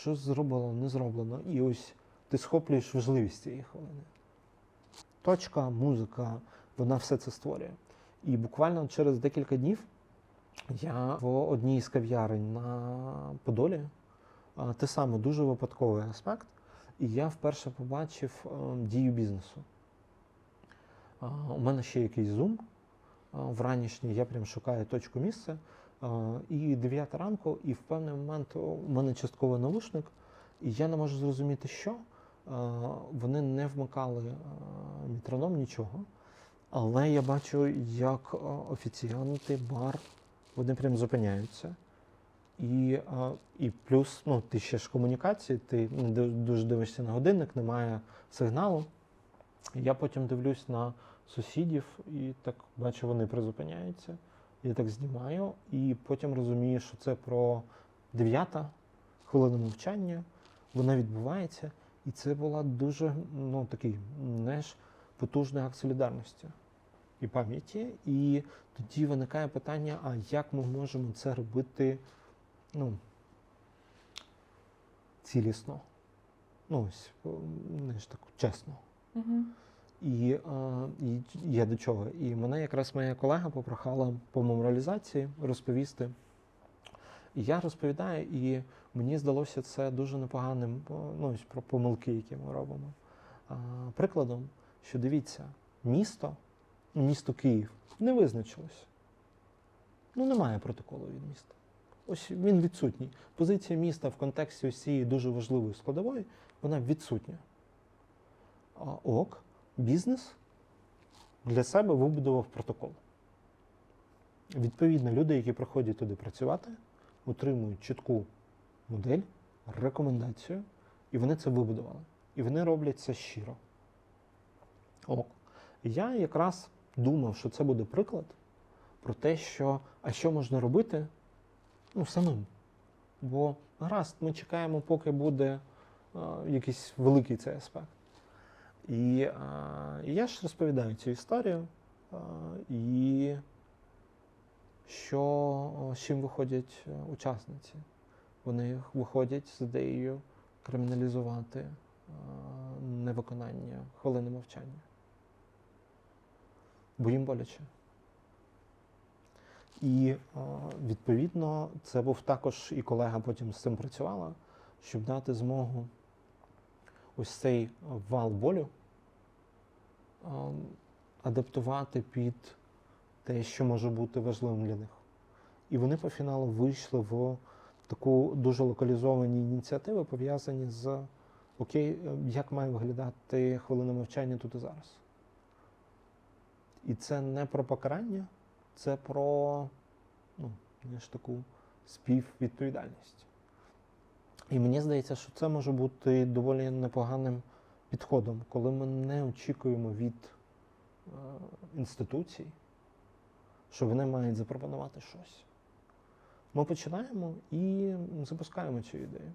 що зроблено, не зроблено. І ось ти схоплюєш важливість цієї хвилини. Точка, музика, вона все це створює. І буквально через декілька днів я в одній з кав'ярень на Подолі, те саме дуже випадковий аспект, і я вперше побачив е, дію бізнесу. У мене ще якийсь зум вранішній, я прям шукаю точку місця. І 9 ранку, і в певний момент у мене частково наушник, і я не можу зрозуміти, що. Вони не вмикали а, метроном нічого. Але я бачу, як офіціанти, бар, вони прям зупиняються. І, і плюс, ну, ти ще ж комунікації, ти дуже дивишся на годинник, немає сигналу. Я потім дивлюсь на сусідів і так бачу, вони призупиняються. Я так знімаю, і потім розумію, що це про дев'ята хвилина мовчання, вона відбувається. І це була дуже ну, такий, знаєш, потужний акт солідарності і пам'яті. І тоді виникає питання: а як ми можемо це робити ну, цілісно? Ну, ось, знаєш, так, чесно. Угу. І, е, і я до чого? І мене якраз моя колега попрохала по меморалізації розповісти. І я розповідаю, і мені здалося це дуже непоганим ну, ось про помилки, які ми робимо. Прикладом, що дивіться, місто, місто Київ, не визначилось. Ну, немає протоколу від міста. Ось він відсутній. Позиція міста в контексті ось цієї дуже важливої складової, вона відсутня. Ок, бізнес для себе вибудував протокол. Відповідно, люди, які приходять туди працювати, отримують чітку модель, рекомендацію, і вони це вибудували. І вони роблять це щиро. Ок. Я якраз думав, що це буде приклад про те, що а що можна робити ну, самим. Бо гаразд, ми чекаємо, поки буде е, якийсь великий цей аспект. І, і я ж розповідаю цю історію, і що з чим виходять е, учасниці. Вони виходять з ідеєю криміналізувати а, невиконання хвилини мовчання. Бо їм боляче. І відповідно це був також і колега потім з цим працювала, щоб дати змогу ось цей вал болю адаптувати під те, що може бути важливим для них. І вони по фіналу вийшли в таку дуже локалізовані ініціативи, пов'язані з окей, е, як має виглядати хвилина мовчання тут і зараз. І це не про покарання, це про ну, знаєш, таку співвідповідальність. І мені здається, що це може бути доволі непоганим підходом, коли ми не очікуємо від е, інституцій, що вони мають запропонувати щось. Ми починаємо і запускаємо цю ідею.